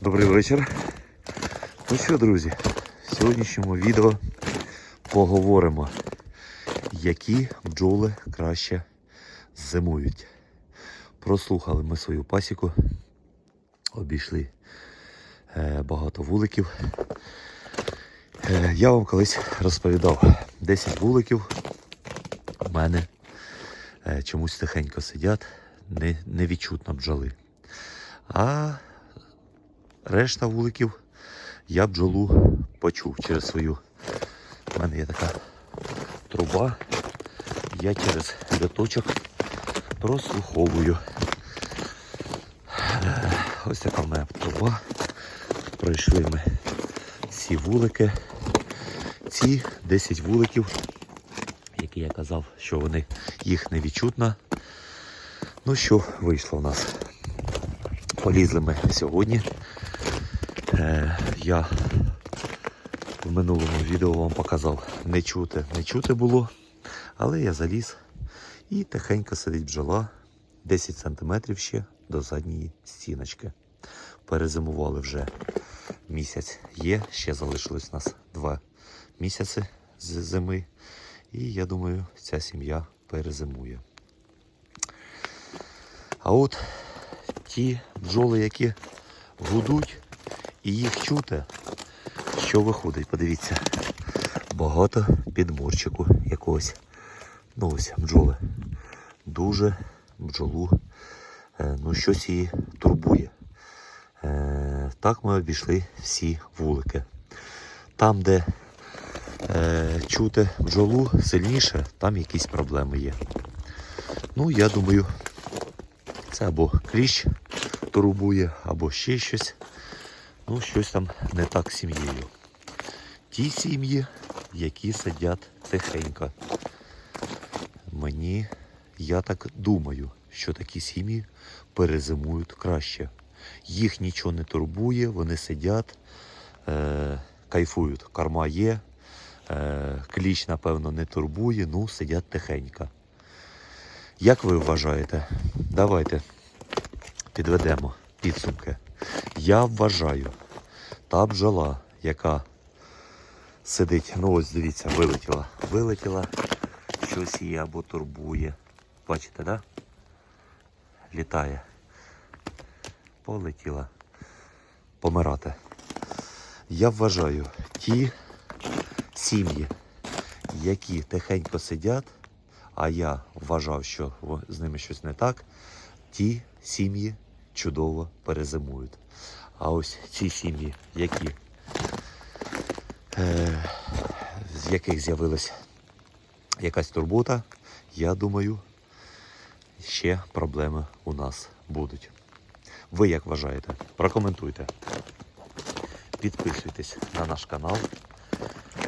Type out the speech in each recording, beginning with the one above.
Добрий вечір. Ну що, друзі, в сьогоднішньому відео поговоримо, які бджоли краще зимують. Прослухали ми свою пасіку, обійшли е, багато вуликів. Е, я вам колись розповідав, 10 вуликів у мене е, чомусь тихенько сидять, не, невідчутно бджоли. А решта вуликів я бджолу почув через свою. У мене є така труба. Я через льоточок прослуховую. Ось така в мене труба. Пройшли ми всі вулики. Ці 10 вуликів, які я казав, що вони їх не відчутно. Ну що вийшло в нас? Полізли ми сьогодні. Е, я в минулому відео вам показав не чути, не чути було, але я заліз і тихенько сидить бджола 10 см ще до задньої стіночки. Перезимували вже місяць є, ще залишилось у нас два місяці з зими. І я думаю, ця сім'я перезимує. А от ті бджоли, які гудуть, і їх чути, що виходить, подивіться, багато підморчику якогось. Ну ось бджоли. Дуже бджолу, е, ну щось її турбує. Е, Так ми обійшли всі вулики. Там, де е, чути бджолу сильніше, там якісь проблеми є. Ну, я думаю, це або кліщ турбує, або ще щось. Ну, щось там не так з сім'єю. Ті сім'ї, які сидять тихенько. Мені, я так думаю, що такі сім'ї перезимують краще. Їх нічого не турбує, вони сидять, е, кайфують. Корма є, е, кліч, напевно, не турбує, ну, сидять тихенько. Як ви вважаєте? Давайте підведемо підсумки. Я вважаю, та бджола, яка сидить, ну ось дивіться, вилетіла. Вилетіла, щось її або турбує. Бачите, да? Літає. Полетіла. Помирати. Я вважаю, ті сім'ї, які тихенько сидять, а я вважав, що з ними щось не так, ті сім'ї чудово перезимують. А ось ці сім'ї, які, е, з яких з'явилась якась турбота, я думаю, ще проблеми у нас будуть. Ви як вважаєте? Прокоментуйте. Підписуйтесь на наш канал.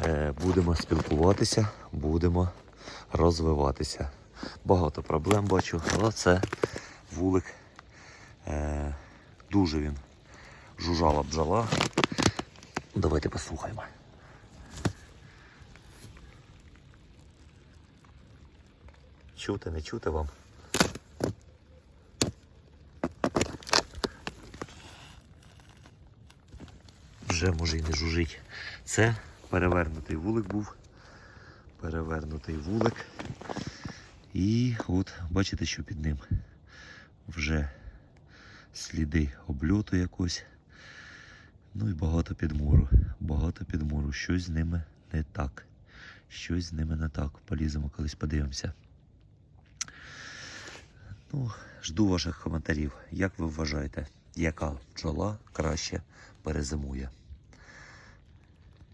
Е, Будемо спілкуватися, будемо розвиватися. Багато проблем бачу, але це вулик. Е, Дуже він жужжала бджола. Давайте послухаємо. Чути, не чути вам? Вже може і не жужить. Це перевернутий вулик був. Перевернутий вулик. І от бачите, що під ним вже сліди обльоту якось. Ну і багато підмору. Багато підмору. Щось з ними не так. Щось з ними не так. Поліземо колись подивимося. Ну, жду ваших коментарів. Як ви вважаєте, яка бджола краще перезимує?